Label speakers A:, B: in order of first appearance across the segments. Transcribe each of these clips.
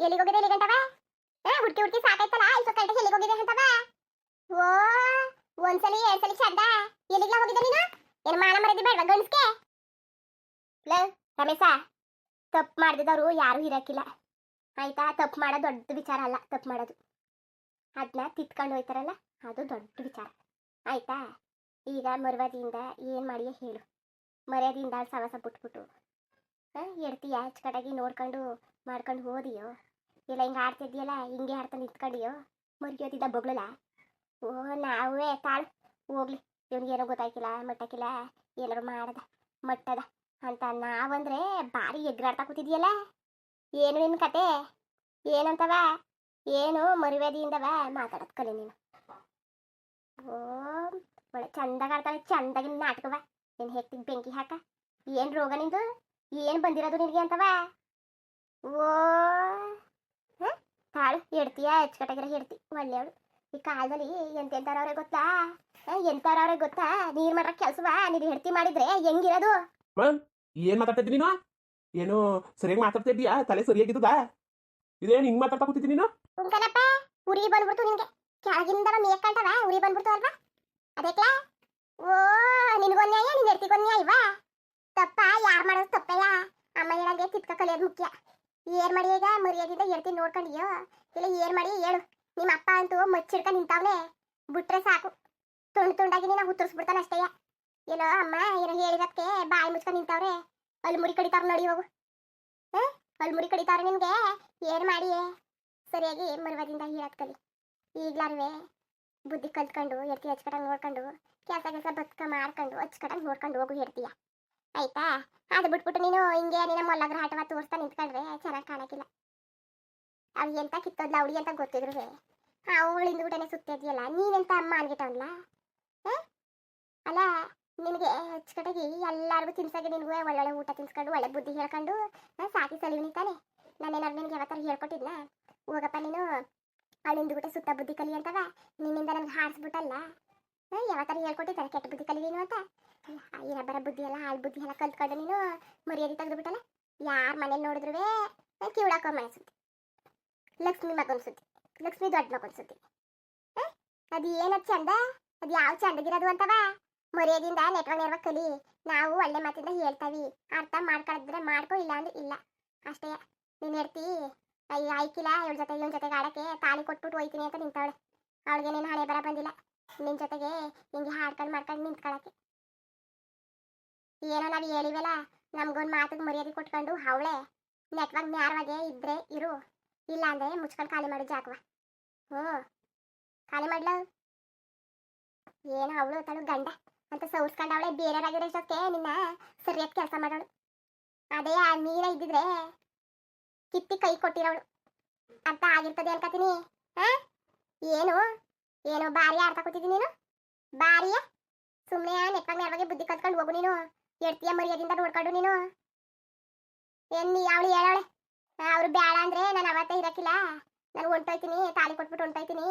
A: ಎಲ್ಲಿಗೆ ಹೋಗಿದೆ ಎಲ್ಲಿ ಗಂಟವ ಹಾ ಹುಡ್ಕಿ ಹುಡ್ಕಿ ಸಾಕಾಯ್ತಲ್ಲ ಇಷ್ಟು ಗಂಟೆ ಎಲ್ಲಿಗೆ ಹೋಗಿದೆ ಅಂತವ ಓ, ಒಂದ್ಸಲಿ ಎರಡ್ ಸಲಿ ಚಡ್ಡ ಎಲ್ಲಿಗ್ಲ ಹೋಗಿದೆ ನೀನು? ಏನು ಮಾನ ಮರದಿ ಬೇಡ ಗಂಡಸ್ಕೆ ಲ, ರಮೇಶ, ತಪ್ಪು ಮಾಡಿದವರು ಯಾರು ಇರಕ್ಕಿಲ್ಲ. ಆಯ್ತಾ, ತಪ್ಪು ಮಾಡೋ ದೊಡ್ಡ ವಿಚಾರ ಅಲ್ಲ, ತಪ್ಪು ಮಾಡೋದು. ಅದನ್ನ ತಿತ್ಕೊಂಡು ಹೋಯ್ತಾರಲ್ಲ, ಅದು ದೊಡ್ಡ ವಿಚಾರ. ಆಯ್ತಾ? ಈಗ ಮರ್ವಾದಿಯಿಂದ ಏನು ಮಾಡಿಯೋ ಹೇಳು. ಮರ್ಯಾದೆಯಿಂದ ಸವಸ ಬಿಟ್ಬಿಟ್ಟು ಎಡ್ತೀಯ ಕಡೆಗೆ ನೋಡ್ಕೊಂಡು, ಮಾಡ್ಕೊಂಡು ಹೋದಿಯೋ? ಇಲ್ಲ, ಹಿಂಗೆ ಆಡ್ತಿದ್ಯಲ್ಲ, ಹಿಂಗೆ ಆಡ್ತಾ ನಿಂತ್ಕೊಂಡಿಯೋ? ಮರ್ಯಾದಿದ್ದ ಬೊಗಳಲ್ಲ? ಓ, ನಾವೇ, ತಾಳು, ಹೋಗ್ಲಿ. ಇವನಿಗೆ ಏನೋ ಗೊತ್ತಾಯ್ಕಿಲ್ಲ, ಮಟ್ಟಕ್ಕಿಲ್ಲ, ಏನಾರು ಮಾಡದ, ಮಟ್ಟದ ಅಂತ. ನಾವಂದ್ರೆ ಭಾರಿ ಎಗ್ರಾಡ್ತಾ ಕೂತಿದ್ಯಲ್ಲ? ಏನು ನಿನ್ನ ಕತೆ? ಏನಂತವ? ಏನು ಮರ್ಯಾದೆಯಿಂದವ ಮಾತಾಡೋದ್ ಕಲಿ ನೀನು. ಓ, ಒಳ್ಳೆ ಚಂದಾಗ ಆಡ್ತಾಳೆ, ಚಂದಾಗಿ ನಾಟಕವ. ನೀನು ಹೆಕ್ತಿಗೆ ಬೆಂಕಿ ಹಾಕ. ಏನು ರೋಗ ನಿಂದು? ಏನು ಬಂದಿರೋದು ನಿನಗೆ ಅಂತವ? ಓ ಹ? ತಾಳು ಎಡ್ತೀಯ ಅಚ್ಚುಕಟ್ಟಾಗಿರೋ ಹೆಡ್ತಿ ಒಳ್ಳೆಯವಳು ಈ ಕಾಲದಲ್ಲಿ ಎಂತೆಂಥವ್ರವ್ರೆ ಗೊತ್ತಾ? ಎಂಥವ್ರವ್ರೆ ಗೊತ್ತಾ? ನೀರ್ ಮಾಡ್ರ ಕೆಲ್ಸವ? ನೀನು ಹೆಡ್ತಿ ಮಾಡಿದ್ರೆ ಹೆಂಗಿರೋದು?
B: ಏನ್ ಮಾತಾಡ್ತಿದ್ದೀನಿ ನೋ ನೀನು? ಏನು ಸರಿಯಾಗಿ ಮಾತಾಡ್ತಾ ಇದೀಯಾ ತಲೆ ಸರಿಯಾಗಿದ್ದದ? ಇದೇನು ಹಿಂಗ್ ಮಾತಾಡ್ತಾ ಕೂತಿದ್ದೀನಿ ನೀನು?
A: ಕುಂಕನಪ್ಪ ಉರಿ ಬಂದ್ಬಿಡ್ತು ನಿನ್ಗೆ ಕೆಳಗಿಂದ ಮೇಕಂಟವ ಉರಿ ಬಂದ್ಬಿಡ್ತು ಅಲ್ವಾ? ಅದಕ್ಕೆ ಓ ನಿನ್ಗೊಂದ್ಯಾಯ ನಿನ್ ಹೆಡ್ತಿಗೊಂದ್ಯಾಯ ಇವಾ ತಪ್ಪ? ಯಾರ್ ಮಾಡೋದು ತಪ್ಪಯ್ಯ ಅಮ್ಮ ಹೇಳಂಗೆ ತಿತ್ಕ ಕಲಿಯೋದು ಮುಖ್ಯ. ಏನ್ ಮಾಡಿ ಈಗ? ಮರ್ಯಾದಿಂದ ಹೇಳ್ತೀನಿ ನೋಡ್ಕೊಂಡಿಯೋ ಇಲ್ಲ, ಏನ್ ಮಾಡಿ ಹೇಳು. ನಿಮ್ಮ ಅಪ್ಪ ಅಂತೂ ಮಚ್ಚಿಡ್ಕ ನಿಂತಾವ್ನೆ. ಬಿಟ್ರೆ ಸಾಕು. ತುಂಡು ತುಂಡಾಗಿ ನಿನ್ನ ಹುತ್ತರಿಸ್ಬಿಡ್ತಾನೆ ಅಷ್ಟೇ. ಏನೋ ಅಮ್ಮ, ಏನೋ ಹೇಳಿದಕ್ಕೆ ಬಾಯಿ ಮುಚ್ಕೊಂಡು ನಿಂತಾವ್ರೆ. ಅಲ್ಲಿ ಮುರಿ ಕಡಿತಾರ ನೋಡಿ ಹೋಗು. ಅಲ್ಲಿ ಮುರಿ ಕಡಿತಾವ್ರೆ ನಿನ್ಗೆ ಏನ್ ಮಾಡಿ ಸರಿಯಾಗಿ ಮರ್ವಾದಿಂದ ಹೇಳಕ್ ಈಗ್ಲಾರ್ವೆ ಈಗ್ಲಾರುವೆ ಬುದ್ಧಿ ಕಲ್ತ್ಕೊಂಡು, ಎತ್ತಿ ಹಚ್ಕಟಂಗ್ ನೋಡ್ಕೊಂಡು, ಕೆಲಸ ಕೆಲಸ ಬದ್ಕ ಮಾಡ್ಕೊಂಡು ಹಚ್ಕಟ ನೋಡ್ಕೊಂಡು ಹೋಗು ಹೇಳ್ತೀಯ. ಆಯ್ತಾ? ಅದು ಬಿಟ್ಬಿಟ್ಟು ನೀನು ಹಿಂಗೆ ನಿನ್ನ ಮೊಲ್ಲಗ್ರ ಆಟವ ತೋರಿಸ್ತಾ ನಿಂತ್ಕೊಂಡ್ರೆ ಚೆನ್ನಾಗಿ ಕಾಣಕ್ಕಿಲ್ಲ. ಅವ್ ಎಂತ ಕಿತ್ತೋದ್ಲ ಅವಳಿ ಅಂತ ಗೊತ್ತಿದ್ರು ಅವಳಿಂದ ಊಟನೆ ಸುತ್ತಿದ್ಯಲ್ಲ ನೀನೆಂತ ಅಮ್ಮ ಅನ್ಗಿಟ್ಟವನ್ಲ ಅಲ್ಲ, ನಿನಗೆ ಅಚ್ಚುಕಟ್ಟಾಗಿ ಎಲ್ಲಾರ್ಗು ತಿನ್ಸಾಗೆ ನಿನಗೂ ಒಳ್ಳೊಳ್ಳೆ ಊಟ ತಿನ್ಸ್ಕೊಂಡು, ಒಳ್ಳೆ ಬುದ್ಧಿ ಹೇಳ್ಕೊಂಡು ಸಾಕಿ ಸಲಿವಿನಿ ತಾನೆ ನಾನೇನಾದ್ರು ನಿನಗೆ ಯಾವತ್ತಾರು ಹೇಳ್ಕೊಟ್ಟಿದ್ನ? ಹೋಗಪ್ಪ ನೀನು. ಅವಳಿಂದ ಊಟ ಸುತ್ತ ಬುದ್ಧಿ ಕಲಿ ಅಂತವ, ನಿನ್ನಿಂದ ನನಗೆ ಹಾರಿಸ್ಬಿಟ್ಟಲ್ಲ ಯಾವತ್ತಾರ ಹೇಳ್ಕೊಟ್ಟಿದ್ದಾನೆ ಕೆಟ್ಟ ಬುದ್ಧಿ ಕಲಿ ನೀನು ಅಂತ. ಇರ ಬರ ಬುದ್ಧಿ ಎಲ್ಲ ಹಾಳು ಬುದ್ಧಿ ಎಲ್ಲ ಕಲ್ತ್ಕೊಂಡು ನೀನು. ಮರ್ಯಾದೆ ತೆಗೆದುಬಿಟ್ಟಲ್ಲ ಯಾರ ಮನೇಲಿ ನೋಡಿದ್ರು ಕಿವಿಡಾಕೋ ಮನೆ ಸುದ್ದಿ ಲಕ್ಷ್ಮಿ ಮಗನ ಸುದ್ದಿ ಲಕ್ಷ್ಮಿ ದೊಡ್ಡ ಮಗನ ಸುದ್ದಿ? ಅದು ಏನದು ಚಂದ? ಅದು ಯಾವ ಚಂದಗಿರೋದು ಅಂತವ? ಮರ್ಯಾದಿಂದ ನೆಟ್ವರ್ಕ್ ನೆರ್ವಾಗ ಕಲಿ. ನಾವು ಒಳ್ಳೆ ಮಾತಿಂದ ಹೇಳ್ತಾವಿ. ಅರ್ಥ ಮಾಡ್ಕೊಳಿದ್ರೆ ಮಾಡ್ಕೊ ಇಲ್ಲ ಅಂದ್ರೆ ಇಲ್ಲ. ಅಷ್ಟೇ. ನೀನು ಹೇಳ್ತಿ ಅಯ್ಯ ಆಯ್ಕಿಲ್ಲ ಇವಳ ಜೊತೆ, ಇವನ್ ಜೊತೆಗೆ ಆಡಕ್ಕೆ ತಾಳಿ ಕೊಟ್ಬಿಟ್ಟು ಹೋಯ್ತೀನಿ ಅಂತ ನಿಂತವಳೆ. ಅವಳಿಗೆ ನೀನು ಹಳೆ ಬರ ಬಂದಿಲ್ಲ. ನಿನ್ ಜೊತೆಗೆ ಹಿಂಗೆ ಹಾಡ್ಕೊಂಡು ಮಾಡ್ಕೊಂಡು ನಿಂತ್ಕೊಳಕ್ಕೆ. ಏನೋ ನಾವು ಹೇಳಿವಲ್ಲ, ನಮ್ಗೊಂದು ಮಾತಿಗೆ ಮರ್ಯಾದೆ ಕೊಟ್ಕೊಂಡು ಅವಳೆ ನೆಟ್ವರ್ಕ್ ನ್ಯಾರವಾಗೆ ಇದ್ರೆ ಇರು, ಇಲ್ಲ ಅಂದ್ರೆ ಮುಚ್ಕೊಂಡು ಖಾಲಿ ಮಾಡಿ ಜಾಕವ. ಹ್ಞೂ ಖಾಲಿ ಮಾಡ್ಲ? ಏನು ಅವಳು ತಳು ಗಂಡ ಅಂತ ಸೌರ್ಸ್ಕೊಂಡು ಅವಳೆ ಬೇರೆಯವರಾಗಿರೋ ನಿನ್ನ ಸರಿಯಾದ ಕೆಲಸ ಮಾಡೋಳು. ಅದೇ ಆ ನೀರ ಇದ್ದಿದ್ರೆ ಕಿತ್ತಿ ಕೈ ಕೊಟ್ಟಿರೋಳು. ಅಂತ ಆಗಿರ್ತದೆ ಅನ್ಕತೀನಿ ಹಾ? ಏನು? ಏನು ಬಾರಿ ಆಡ್ತಾ ಕೂತಿದ್ದೀನಿ ನೀನು? ಬಾರಿಯ ಸುಮ್ಮನೆ ನೆಟ್ವರ್ಕ್ ನೆರವಾಗಿ ಬುದ್ಧಿ ಕಲ್ತ್ಕೊಂಡು ಹೋಗು ನೀನು. ಎಡ್ತೀಯ ಮರ್ಯಾದಿಂದ ನೋಡ್ಕೊಂಡು ನೀನು? ಏನ್ ನೀ ಅವಳು ಹೇಳವಳೆ? ಅವ್ರು ಬೇಡ ಅಂದ್ರೆ ನಾನು ಅವತ್ತೇ ಇರಕ್ಕಿಲ್ಲ ನಾನು ಹೊಂಟೋಯ್ತೀನಿ, ತಾಲಿ ಕೊಟ್ಬಿಟ್ಟು ಹೊಂಟೋಯ್ತೀನಿ.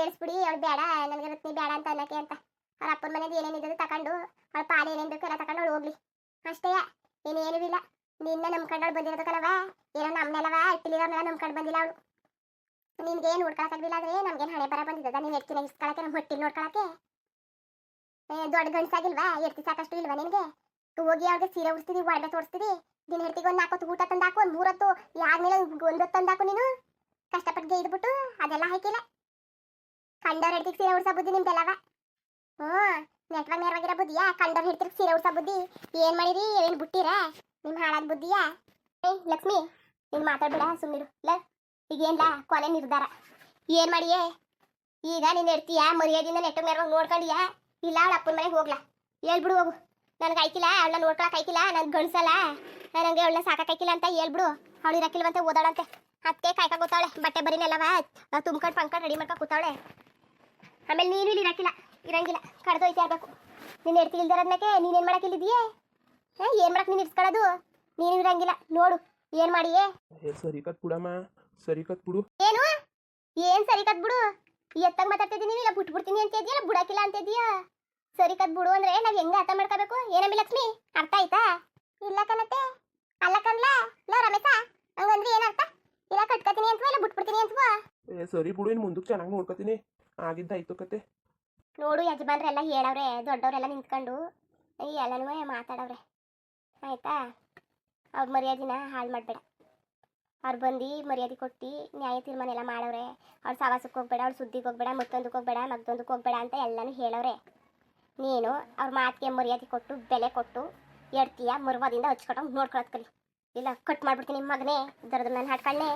A: ಏಳ್ಸ್ಬಿಡಿ, ಅವಳು ಬೇಡ ನನಗೆ ರತ್ನಿ ಬೇಡ ಅಂತ ಅನ್ನಕ್ಕೆ ಅಂತ. ಅವ್ರ ಅಪ್ಪನ ಮನೇದು ಏನೇನಿದೆ ತಗೊಂಡು ಅವಳ ಪಾಲು ಏನೇನು ಬೇಕು ಎಲ್ಲ ತಗೊಂಡು ಅವಳು ಹೋಗ್ಲಿ. ಅಷ್ಟೇ ಏನೇನೂ ಇಲ್ಲ. ನಿನ್ನ ನಮ್ಮ ಬಂದಿರೋದು ಕಣವ ಏನೋ ನಮ್ಮನೆಲ್ಲವ ನಮ್ಮ ನಂಬ್ಕೊಂಡು ಬಂದಿಲ್ಲ ಅವಳು. ನಿನ್ಗೇನು ನೋಡ್ಕೊಳಕ್ಕಾಗಲಿಲ್ಲ ಅಂದ್ರೆ ನಮ್ಗೇನು ಹಣೆ ಬರ ಬಂದಿದ್ದದ? ನೀನು ಎತ್ತಿನ ಇಸ್ಕೊಳಕ್ಕೆ ನಮ್ಮ ಹೊಟ್ಟಿಲ್ ನೋಡ್ಕೊಳಕ್ಕೆ? ದೊಡ್ಡ ಗಂಡಸಾಗಿಲ್ವಾ? ಎತ್ತಿ ಸಾಕಷ್ಟು ಇಲ್ವಾ ನಿನಗೆ? ಹೋಗಿ ಅವ್ರಿಗೆ ಸೀರೆ ಉಡ್ಸ್ತಿದಿ ಒಡವೆ ತೋರಿಸ್ತಿದಿ ದಿನ ಹೆಡ್ತಿಗೆ ಒಂದು ನಾಲ್ಕೊತ್ತು ಊಟ ತಂದಾಕು, ಒಂದು ಮೂರತ್ತು ಯಾದ್ಮೇಲೆ ಒಂದು ತಂದಾಕು ನೀನು? ಕಷ್ಟಪಟ್ಟು ಗೈದ್ಬಿಟ್ಟು ಅದೆಲ್ಲ ಹಾಕಿಲ್ಲ. ಕಂಡವ್ರ ಹೆಡ್ತಿಗೆ ಸೀರೆ ಉಡ್ಸೋ ಬುದ್ಧಿ ನಿಮ್ದೆಲ್ಲವ ಹ್ಞೂ ನೆಟ್ವಾಗ ನೇರವಾಗಿರೋ ಬುದ್ಧಿಯಾ? ಕಂಡವ್ರ ಹೆಡ್ತಿಗೆ ಸೀರೆ ಉಡ್ಸಾ ಬುದ್ಧಿ? ಏನು ಮಾಡಿರಿ ಏನು ಬಿಟ್ಟಿರ? ನಿಮ್ಮ ಹಾಳಾದ ಬುದ್ಧಿಯಾ? ಏ, ಲಕ್ಷ್ಮಿ, ನೀನು ಮಾತಾಡ್ಬೇಡ ಸುಮ್ಮನಿರು ಲ, ಈಗೇನ್ಲ ಕೊನೆ ನಿರ್ಧಾರ? ಏನು ಮಾಡಿಯೇ? ಈಗ ನೀನು ಹೆಡ್ತೀಯಾ ಮರ್ಯಾದಿಂದ ನೆಟ್ವಾಗ ನೇರವಾಗಿ ನೋಡ್ಕೊಂಡಿಯಾ? ಇಲ್ಲ ಅವಳ ಅಪ್ಪನ ಮನೆಗೆ ಹೋಗ್ಲಾ. ಹೇಳ್ಬಿಡು ಹೋಗು. ನನಗೆ ಐಕಿಲ್ಲ ಅವಳನ್ನ ನೋಡ್ಕೊಳಕ್ ಆಯ್ಕಿಲ್ಲ ನನ್ ಗಣಸಲ್ಲ ನನಗೆ ಅವಳನ್ನ ಸಾಕಾಕಿಲ್ಲ ಅಂತ ಹೇಳ್ಬಿಡು. ಅವಳು ಇರಕ್ಕಿಲ್ವಂತೆ ಓದಾಳಂತೆ. ಅದಕ್ಕೆ ಕಾಯ್ಕ ಕೂತಾವಳೆ. ಬಟ್ಟೆ ಬರೀನೆಲ್ಲವ ತುಂಬ್ಕೊಂಡು ಪಂಕೊಂಡು ರೆಡಿ ಮಾಡ್ಕೊಂಡು ಕೂತಾವಳೆ. ಆಮೇಲೆ ನೀನು ಇಲ್ಲಿ ಇರಕ್ಕಿಲ್ಲ. ಇರಂಗಿಲ್ಲ. ಕಡ್ದೋಯ್ತಾ ಇರ್ಬೇಕು. ನೀನು ಎಡ್ತಿ ಇಲ್ದಿರೋದ್ಮೇಕೆ ನೀನೇನು ಮಾಡಕ್ಕೆ ಇಲ್ಲಿದೀಯೇ ಹಾಂ ಏನು ಮಾಡಕ್ಕೆ ನೀನು ಇರ್ಸ್ಕೊಳ್ಳೋದು? ನೀನು ಇರಂಗಿಲ್ಲ. ನೋಡು ಏನು ಮಾಡಿಯೇ?
B: ಸರಿ ಕತ್ ಬಿಡಮ್ಮ ಸರಿ ಕತ್ ಬಿಡು
A: ಏನು? ಏನ್ ಸರಿ ಕತ್ ಬಿಡು ಎತ್ತಾಗ ಮಾತಾಡ್ತಿದ್ದೀನಿ ಇಲ್ಲ ಬಿಟ್ಬಿಡ್ತೀನಿ ಅಂತ ಇದೆಯಲ್ಲ ಬಿಡಾಕಿಲ್ಲ ಅಂತ ಇದೆಯಾ ಸರಿ ಕದ್ ಬಿಡು ಅಂದ್ರೆ ನಾವ್ ಹೆಂಗ ಅರ್ಥ ಮಾಡ್ಕೋಬೇಕು? ಏನಂಬಿ ಲಕ್ಷ್ಮಿ ಅರ್ಥ ಆಯ್ತಾ? ಇಲ್ಲ ಕನತೆ ಅಲ್ಲ ಕಣ್ಲ. ಇಲ್ಲ ರಮೇಶ ಹಂಗಂದ್ರೆ ಏನ ಅರ್ಥ? ಇಲ್ಲ ಅಂತವಾ
B: ಏ ಸರಿ ಬಿಡು ಇನ್ನು ಮುಂದಕ್ಕೆ ಚೆನ್ನಾಗಿ ನೋಡ್ಕೋತೀನಿ. ಆಗಿದ್ದಾಯ್ತು ಕತೆ.
A: ನೋಡು ಯಜಮಾನ್ರೆಲ್ಲ ಹೇಳವ್ರೆ ದೊಡ್ಡವರೆಲ್ಲ ನಿಂತ್ಕೊಂಡು. ಎಲ್ಲನೂ ಮಾತಾಡವ್ರೆ. ಆಯ್ತಾ? ಅವ್ರ ಮರ್ಯಾದಿನ ಹಾಳು ಮಾಡಬೇಡ. ಅವ್ರು ಬಂದು ಮರ್ಯಾದೆ ಕೊಟ್ಟು ನ್ಯಾಯ ತೀರ್ಮಾನ ಎಲ್ಲ ಮಾಡವ್ರೆ ಅವ್ರು ಸವಾಸಕ್ಕೆ ಹೋಗ್ಬೇಡ, ಅವ್ರ ಸುದ್ದಿಗೆ ಹೋಗ್ಬೇಡ, ಮತ್ತೊಂದಕ್ಕೆ ಹೋಗ್ಬೇಡ ಮತ್ತೊಂದಕ್ಕೆ ಹೋಗ್ಬೇಡ ಅಂತ ಎಲ್ಲನೂ ಹೇಳವ್ರೆ ನೀನು ಅವ್ರ ಮಾತಿಗೆ ಮರ್ಯಾದೆ ಕೊಟ್ಟು, ಬೆಲೆ ಕೊಟ್ಟು ಎಡ್ತೀಯ ಮರ್ವಾದಿಂದ ಹಚ್ಕೊಟ್ಟಂಗೆ ನೋಡ್ಕೊಳತ್ ಕಲಿ ಇಲ್ಲ, ಕಟ್ ಮಾಡ್ಬಿಡ್ತೀನಿ ನಿಮ್ಮ ಮಗನೇ, ದರದ ನಾನು ಹಾಡ್ಕೊಳ್ಳೆ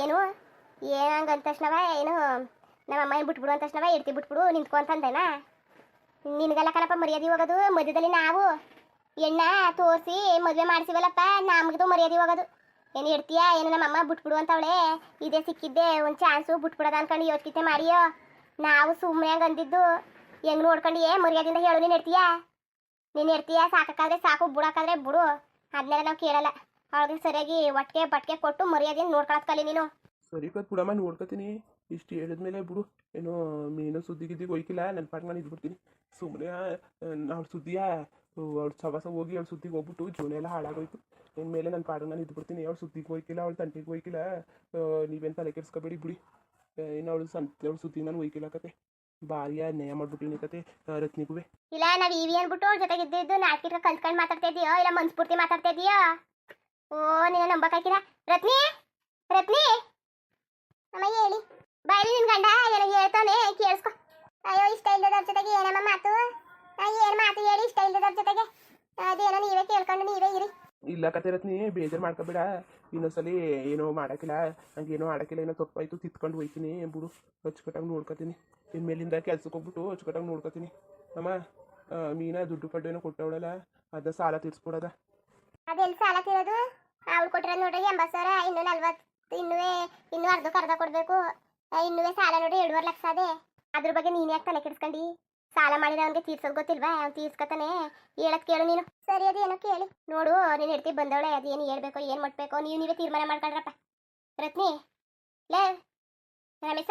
A: ಏನು? ಏನಂಗ ಅಂದ ತಕ್ಷಣವ, ಏನು? ನಮ್ಮ ಅಮ್ಮ ಬಿಟ್ಬಿಡು ಅಂದ ತಕ್ಷಣವ ಇಡ್ತಿ ಬಿಟ್ಬಿಡು ನಿಂತ್ಕೊಂತಂದೇನಾ ನಿನಗೆಲ್ಲ ಕಣಪ್ಪ ಮರ್ಯಾದೆ ಹೋಗೋದು, ಮಧ್ಯದಲ್ಲಿ ನಾವು. ಎಣ್ಣ, ತೋರಿಸಿ, ಮದುವೆ ಮಾಡಿಸಿವಲ್ಲಪ್ಪ, ನಮಗದು ಮರ್ಯಾದೆ ಹೋಗೋದು. ಏನು ಇಡ್ತೀಯಾ ಏನು ನಮ್ಮ ಅಮ್ಮ ಬಿಟ್ಬಿಡು ಅಂತವಳೆ. ಇದೇ ಸಿಕ್ಕಿದ್ದೆ, ಒಂದು ಚಾನ್ಸು ಬಿಟ್ಬಿಡೋದ ಅನ್ಕೊಂಡು ಯೋಚಿತೆ ಮಾಡಿಯೋ. ನಾವು ಸುಮ್ಮನೆ ಅಂದಿದ್ದು. ಹೆಂಗ್ ನೋಡ್ಕೊಂಡು, ಏ, ಮರ್ಯಾದಿಂದ ಹೇಳು, ನೀನು ಇಡ್ತೀಯಾ ನೀನು ಸಾಕಾದ್ರೆ ಸಾಕು ಬಿಡೋಕಾದ್ರೆ ಬಿಡು. ಅದನ್ನೆಲ್ಲ ನಾವು ಕೇಳಲ್ಲ. ಅವ್ರಿಗೆ ಸರಿಯಾಗಿ ಒಟ್ಟಿಗೆ ಬಟ್ಕೆ ಕೊಟ್ಟು ಮರ್ಯಾದೆಯಿಂದ ನೋಡ್ಕೊಳತ್ ಕಲಿ ನೀನು.
B: ಸರಿ ಬಿಡಮ್ಮ ನೋಡ್ಕೊತೀನಿ. ಇಷ್ಟು ಹೇಳಿದ್ಮೇಲೆ ಬಿಡು. ಏನೋ ಮೀನು ಸುದ್ದಿ ಗಿದ್ದಿಗೆ ಹೋಯ್ಕಿಲ್ಲ ನನ್ನ ಪಾಟ್ ನಾನು ಇದ್ಬಿಡ್ತೀನಿ. ಸುಮ್ಮನೆ ಅವ್ಳ ಸುದ್ದಿಯ? ಅವ್ಳ ಸವಾಸ ಹೋಗಿ ಅವಳು ಸುದ್ದಿಗೆ ಹೋಗ್ಬಿಟ್ಟು ಜೀವನ ಎಲ್ಲ ಹಾಳಾಗೋಯ್ತು. ಇನ್ಮೇಲೆ ನನ್ನ ಪಾಡು ನಾನು ಇದ್ಬಿಡ್ತೀನಿ. ಅವಳು ಸುದ್ದಿಗೆ ಹೋಯ್ಕಿಲ್ಲ, ಅವಳು ತಂಟಿಗೆ ಹೋಯ್ಕಿಲ್ಲ. ನೀವೇನು ತಲೆ ಕೆಡ್ಸ್ಕೊಬೇಡಿ ಬಿಡಿ. ಇನ್ನು ಅವಳು ಸಂತೆ ಅವಳು ಸುದ್ದಿ ನಾನು ಹೋಯ್ಕಿಲ್ಲ ಕತೆ. ಭಾರಿ ಅನ್ಯಾಯ ಮಾಡ್ಬಿಟ್ಟಿನಿ ಕತೆ ರತ್ನಿಗೂ
A: ಇಲ್ಲ, ನಾವು ಇವಿ ಅನ್ಬಿಟ್ಟು ಅವ್ರ ಜೊತೆಗೆ ಇದ್ದಿದ್ದು ನಾಲ್ಕಿಟ್ರೆ ಕಲ್ತ್ಕೊಂಡು ಮಾತಾಡ್ತಾ ಇದೀಯೋ ಇಲ್ಲ ಮನ್ಸ್ಪೂರ್ತಿ ಮಾತಾಡ್ತಾ ಇದೀಯೋ ಓ ನೀನು ನಂಬಕಾಕಿರ ರತ್ನಿ ರತ್ನಿ! ಅಮ್ಮ, ಹೇಳಿ. ಬಾಯಿ ನಿನ್ ಗಂಡ, ಏನೋ ಹೇಳ್ತಾನೆ, ಕೇಳಿಸ್ಕೊ. ಅಯ್ಯೋ, ಇಷ್ಟ ಇಲ್ಲದವ್ರ ಜೊತೆಗೆ ಏನಮ್ಮ ಮಾತು? ಏನ್ ಮಾತು ಹೇಳಿ? ಇಷ್ಟ ಇಲ್ಲದವ್ರ ಜೊತೆಗೆ? ಅದೇನೋ ನೀವೇ ಕೇಳ್ಕೊಂಡು ನೀವೇ ಇರಿ.
B: ಇಲ್ಲ ಕತೆ ರತ್ನಿ ಬೇಜಾರು ಮಾಡ್ಕೋಬೇಡ. ಇನ್ನೊಂದ್ಸಲಿ ಏನೋ ಮಾಡೋಕ್ಕಿಲ್ಲ. ಏನೋ ಆಡೋಕ್ಕಿಲ್ಲ ಏನೋ ತಪ್ಪಾಯ್ತು ತಿತ್ಕೊಂಡು ಹೋಯ್ತೀನಿ. ಬಿಡು ಅಚ್ಚುಕಟ್ಟಾಗಿ ನೋಡ್ಕೊತೀನಿ. ಇನ್ಮೇಲಿಂದ ಕೆಲ್ಸಕ್ಕೆ ಹೋಗ್ಬಿಟ್ಟು ಅಚ್ಚುಕಟ್ಟಾಗಿ ನೋಡ್ಕೊತೀನಿ. ಅಮ್ಮ ಮೀನಾ ದುಡ್ಡು ಪಡ್ಡು ಏನೋ ಕೊಟ್ಟವಳಲ್ಲ ಅದ ಸಾಲ ತೀರ್ಸ್ಕೊಡೋದ.
A: ಅದೆಲ್ಲಿ ಸಾಲ ತೀರೋದು? ಅವ್ಳು ಕೊಟ್ಟಿರೋದು ನೋಡ್ರಿ ಎಂಬತ್ತು ಸಾವಿರ ಇನ್ನೂ ನಲ್ವತ್ತು ಇನ್ನುವೇ ಇನ್ನೂ ಅರ್ಧಕ್ಕೆ ಅರ್ಧ ಕೊಡಬೇಕು ಇನ್ನುವೇ ಸಾಲ ನೋಡಿ ಎರಡುವರೆ ಲಕ್ಷ ಅದೇ. ಅದ್ರ ಬಗ್ಗೆ ನೀನು ಯಾಕೆ ತಲೆ ಕೆಡಿಸ್ಕೊಂಡಿ? ಸಾಲ ಮಾಡಿದ ಅವನಿಗೆ ತೀರ್ಸೋದು ಗೊತ್ತಿಲ್ವಾ? ಅವ್ನು ತೀರ್ಸ್ಕೊತಾನೆ. ಹೇಳಕ್ ಕೇಳು ನೀನು. ಸರಿ, ಅದು ಏನೋ ಕೇಳಿ. ನೋಡು, ನೀನು ಹಿಡ್ತಿ ಬಂದವಳೆ ಅದೇನು ಹೇಳ್ಬೇಕು, ಏನು ಮುಟ್ಬೇಕು, ನೀವು ನೀವೇ ತೀರ್ಮಾನ ಮಾಡ್ಕೊಂಡ್ರಪ್ಪ. ರತ್ನಿ, ಲೇ, ರಮೇಶ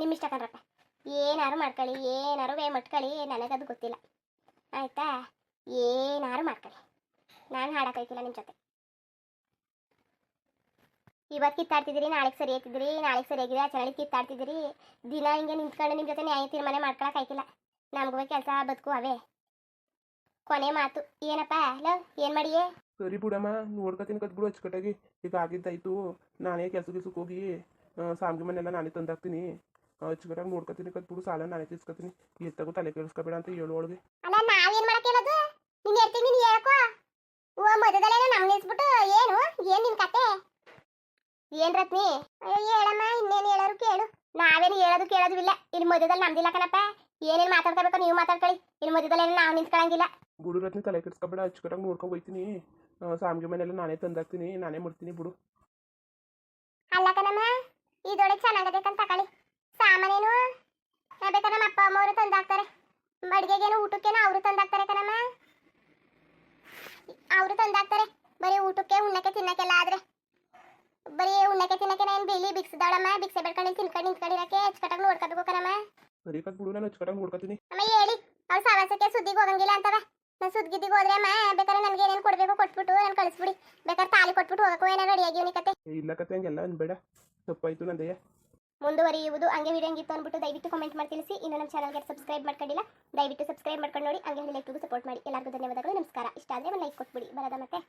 A: ನಿಮ್ಮ ಇಷ್ಟ ಕಣ್ರಪ್ಪ. ಏನಾರು ಮಾಡ್ಕೊಳ್ಳಿ, ಏನಾರು ವೇ ಮಟ್ಕೊಳ್ಳಿ, ನನಗದು ಗೊತ್ತಿಲ್ಲ. ಆಯ್ತಾ? ಏನಾರು ಮಾಡ್ಕೊಳ್ಳಿ. ನಾನು ಹಾಡಕ್ಕಾಯ್ತಿಲ್ಲ ನಿಮ್ಮ ಜೊತೆ. ಇವತ್ತು ಕಿತ್ತಾಡ್ತಿದ್ದೀರಿ, ನಾಳೆಗೆ ಸರಿ ಆಯ್ತಿದ್ರಿ ನಾಳೆಗೆ ಸರಿಯಾಗಿದೆ ಚೆನ್ನಾಗಿ ಕಿತ್ತಾಡ್ತಿದ್ದೀರಿ. ದಿನ ಹಿಂಗೆ ನಿಂತ್ಕೊಂಡು ನಿಮ್ಮ ಜೊತೆ ನ್ಯಾಯ ತೀರ್ಮಾನ ಮಾಡ್ಕೊಳಕ್ ಆಯ್ತಿಲ್ಲ ನಮಗೂ ಕೆಲಸ ಬದುಕು ಅವೇ. ಕೊನೆ ಮಾತು ಏನಪ್ಪ ಲವ್ ಏನು ಮಾಡಿಯೇ?
B: ಸರಿ ಬಿಡಮ್ಮ ನೋಡ್ಕೊತೀನಿ ಕತ್ ಬಿಡು ಅಚ್ಚುಕಟ್ಟಾಗಿ. ಈಗ ಆಗಿದ್ದಾಯ್ತು ನಾನೇ ಕೆಲಸ ಕೆಲಸಕ್ಕೆ ಹೋಗಿ ಸಾಮ್ಗೆ ಮನೆಲ್ಲ ನಾನೇ ತಂದಾಕ್ತೀನಿ. ಅಚ್ಚುಕಟ್ಟಾಗಿ ನೋಡ್ಕೊತೀನಿ ಕತ್ ಬಿಡು ಸಾಲ ನಾನೇ ತಿಸ್ಕೊತೀನಿ ಎತ್ತಾಗೂ ತಲೆ ಕೆಡಿಸ್ಕೊಬೇಡ ಅಂತ ಹೇಳು ಒಳಗೆ
A: ಅಲ್ಲ ನಾವೇನ್ ಮಾಡಕ್ಕಿರೋದು ನೀನು ಹೇಳ್ತೀನಿ ನೀನು ಹೇಳ್ಕೋ ಓ ಮಧ್ಯದಲ್ಲೇನೋ ನಮ್ ನಿಲ್ಸ್ಬಿಟ್ಟು ಏನು? ಏನ್ ನಿನ್ ಕತೆ? ಏನ್ ರತ್ನಿ? ಅಯ್ಯೋ ಹೇಳಮ್ಮ ಇನ್ನೇನು ಹೇಳೋರು ಕೇಳು. ನಾವೇನು ಹೇಳೋದು ಕೇಳೋದು ಇಲ್ಲ. ಇಲ್ಲಿ ಮಧ್ಯದಲ್ಲಿ ನಮ್ದಿಲ್ಲ ಕಣಪ್ಪ. ಏನೇನು ಮಾತಾಡ್ಕೋಬೇಕು ನೀವು ಮಾತಾಡ್ಕೊಳ್ಳಿ. ಇನ್ನು ಮಧ್ಯದಲ್ಲಿ ನಾವು ನಿಂತ್ಕೊಳಂಗಿಲ್ಲ.
B: ಬಿಡು ರತ್ನ ತಲೆ ಕೆಡ್ಸ್ಕೊಬೇಡ ಅಚ್ಚುಕಟ್ಟಾಗಿ ನೋಡ್ಕೊಂಡು ಹೋಗ್ತೀನಿ ಸಾಮ್ಗೆ ಮನೆಲ್ಲ ನಾನೇ ತಂದಾಕ್ತೀನಿ ನಾನೇ ಮಾಡ್ತೀನಿ ಬಿಡು.
A: ಅಲ್ಲ ಕಣಮ್ಮ ಇದೊಳಗೆ ಚೆನ್ನಾಗಬೇಕಂತ ತಕೊಳ್ಳಿ. ಸಾಮಾನೇನು? ಬೇಕಾದ್ರೆ ನಮ್ಮ ಅಪ್ಪ ಅಮ್ಮವರು ತಂದಾಕ್ತಾರೆ. ಅಡುಗೆಗೇನು ಊಟಕ್ಕೇನು ಅವರು ತಂದಾಕ್ತಾರೆ ಕಣಮ್ಮ. ಅವರು ತಂದಾಕ್ತಾರೆ. ಬರೀ ಊಟಕ್ಕೆ ಉಣ್ಣಕ್ಕೆ ತಿನ್ನಕ್ಕೆಲ್ಲ ಆದ್ರೆ. ಬರೀ ಉಣ್ಣಕ್ಕೆ ತಿನ್ನಕ್ಕೆ ನಾನು ಬಿಲಿ ಬಿಕ್ಸ್ದಾಳಮ್ಮ ಬಿಕ್ಸೆ ಬೆಳ್ಕೊಂಡು ತಿನ್ಕೊಂಡು ನಿಂತ್ಕೊಂಡಿರಕ್ಕೆ. ಅಚ್ಚುಕಟ್ಟಾಗಿ ನೋಡ್ಕೋಬೇಕು ಕಣಮ್ಮ.
B: ಸರಿ ಕತ್ ಬಿಡು ನಾನು ನೋಡ್ಕೊತೀನಿ
A: ಅಮ್ಮ ಹೇಳಿ ಅವ್ರು ಸಾವಾಸಕ್ಕೆ ಸುದ್ದಿಗೆ ಹೋಗಂಗಿಲ್ಲ ಅಂತವ. ನಾನು ಸುದ್ದಿಗೆ ಹೋದ್ರೆ ಅಮ್ಮ ಬೇಕಾದ್ರೆ ನನಗೆ ಏನೇನು ಕೊಡಬೇಕು ಕೊಟ್ಬಿಟ್ಟು ನಾನು ಕಳಿಸ್ಬಿಡಿ. ಬೇಕಾದ್ರೆ ತಾಲಿ ಕೊಟ್ಬಿಟ್ಟು ಹೋಗಕ್ಕೂ ಏನೋ ರೆಡಿ ಆಗಿವ್ನಿ ಕತೆ.
B: ಇಲ್ಲ ಕತೆ ಹಂಗೆಲ್ಲ ಅನ್ಬೇಡ ತಪ್ಪಾಯ್ತು ನಂದಯ್ಯ
A: ಮುಂದುವರಿಯುವುದು ಹಂಗೆ ವಿಡಿಯೋ ಹಂಗಿತ್ತು ಅಂದ್ಬಿಟ್ಟು ದಯವಿಟ್ಟು ಕಾಮೆಂಟ್ ಮಾಡಿ ತಿಳಿಸಿ. ಇನ್ನು ನಮ್ಮ ಚಾನಲ್ಗೆ ಸಬ್ಸ್ಕ್ರೈಬ್ ಮಾಡ್ಕೊಂಡಿಲ್ಲ ದಯವಿಟ್ಟು ಸಬ್ಸ್ಕ್ರೈಬ್ ಮಾಡ್ಕೊಂಡು ನೋಡಿ ಹಂಗೆ ಲೈಕ್ಗೂ ಸಪೋರ್ಟ್ ಮಾಡಿ. ಎಲ್ಲರಿಗೂ ಧನ್ಯವಾದಗಳು ನಮಸ್ಕಾರ. ಇಷ್ಟ ಆದರೆ ಒಂದು ಲೈಕ್ ಕೊಟ್ಬಿಡಿ. ಬರೋದ ಮತ್ತೆ.